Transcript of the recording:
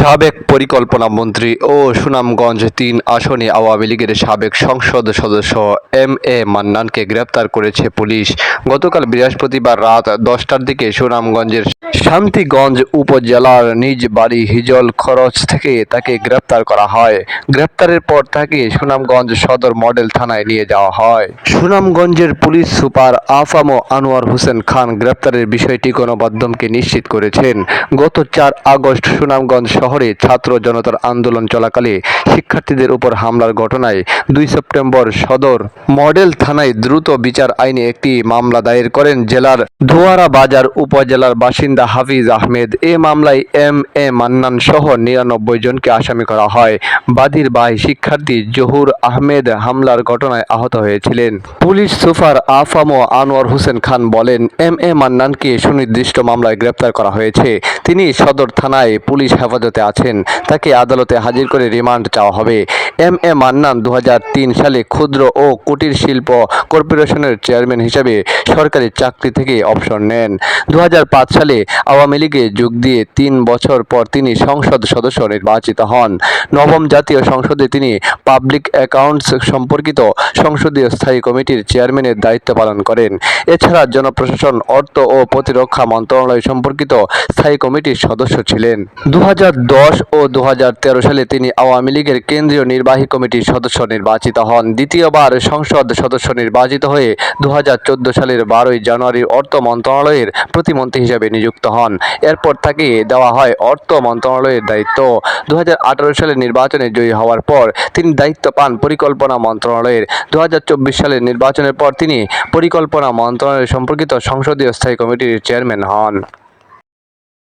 সাবেক পরিকল্পনা মন্ত্রী ও সুনামগঞ্জ তিন আসনে আওয়ামী লীগের সাবেক সংসদ সদস্য এম এ মান্নানকে গ্রেপ্তার করেছে পুলিশ। গতকাল বৃহস্পতিবার রাত দশটার দিকে সুনামগঞ্জের শান্তিগঞ্জ উপজেলার নিজ বাড়ি হিজল খরচ থেকে তাকে গ্রেপ্তার করা হয়। গ্রেপ্তারের পর তাকে সুনামগঞ্জ সদর মডেল থানায় নিয়ে যাওয়া হয়। সুনামগঞ্জের পুলিশ সুপার আফামো আনোয়ার হোসেন খান গ্রেপ্তারের বিষয়টি গণমাধ্যমকে নিশ্চিত করেছেন। গত চার আগস্ট সুনামগঞ্জ ছাত্র জনতার আন্দোলন চলাকালে শিক্ষার্থীদের উপর হামলার ঘটনায় দুই সেপ্টেম্বর সদর মডেল থানায় দ্রুত বিচার আইনে একটি মামলা দায়ের করেন জেলার ধোয়ারা বাজার উপজেলার বাসিন্দা হাফিজ আহমেদ। এ মামলায় এম এ মান্নান সহ নিরানব্বই জনকে আসামি করা হয়। বাদীর ভাই শিক্ষার্থী জহুর আহমেদ হামলার ঘটনায় আহত হয়েছিলেন। পুলিশ সুপার আফামো আনোয়ার হোসেন খান বলেন, এম এ মান্নানকে সুনির্দিষ্ট মামলায় গ্রেপ্তার করা হয়েছে। তিনি সদর থানায় পুলিশ হেফাজতে আছেন। তাকে আদালতে হাজির করে রিমান্ড চাওয়া হবে। এম এ মান্নান দু হাজার তিন সালে ক্ষুদ্র ও কুটির শিল্প কর্পোরেশনের চেয়ারম্যান হিসেবে সরকারি চাকরি থেকে অবসর নেন। দু হাজার পাঁচ সালে আওয়ামী লীগে যোগ দিয়ে তিন বছর পর তিনি সংসদ সদস্য নির্বাচিত হন। নবম জাতীয় সংসদে তিনি পাবলিক অ্যাকাউন্টস সম্পর্কিত সংসদীয় স্থায়ী কমিটির চেয়ারম্যানের দায়িত্ব পালন করেন। এছাড়া জনপ্রশাসন, অর্থ ও প্রতিরক্ষা মন্ত্রণালয় সম্পর্কিত স্থায়ী কমিটির সদস্য ছিলেন। দু হাজার ও দু হাজার তেরো সালে তিনি আওয়ামী লীগের কেন্দ্রীয় নির্বাহী কমিটির সদস্য নির্বাচিত হন। দ্বিতীয়বার সংসদ সদস্য নির্বাচিত হয়ে দু হাজার চোদ্দ সালের বারোই জানুয়ারি অর্থ মন্ত্রণালয়ের প্রতিমন্ত্রী হিসেবে নিযুক্ত হন। এরপর তাকে দেওয়া হয় অর্থ মন্ত্রণালয়ের দায়িত্ব। দু সালের নির্বাচনে জয়ী হওয়ার পর তিনি দায়িত্ব পান পরিকল্পনা মন্ত্রণালয়ের। দু হাজার চব্বিশ সালের নির্বাচনের পর তিনি পরিকল্পনা মন্ত্রণালয় সম্পর্কিত সংসদীয় স্থায়ী কমিটির চেয়ারম্যান হন।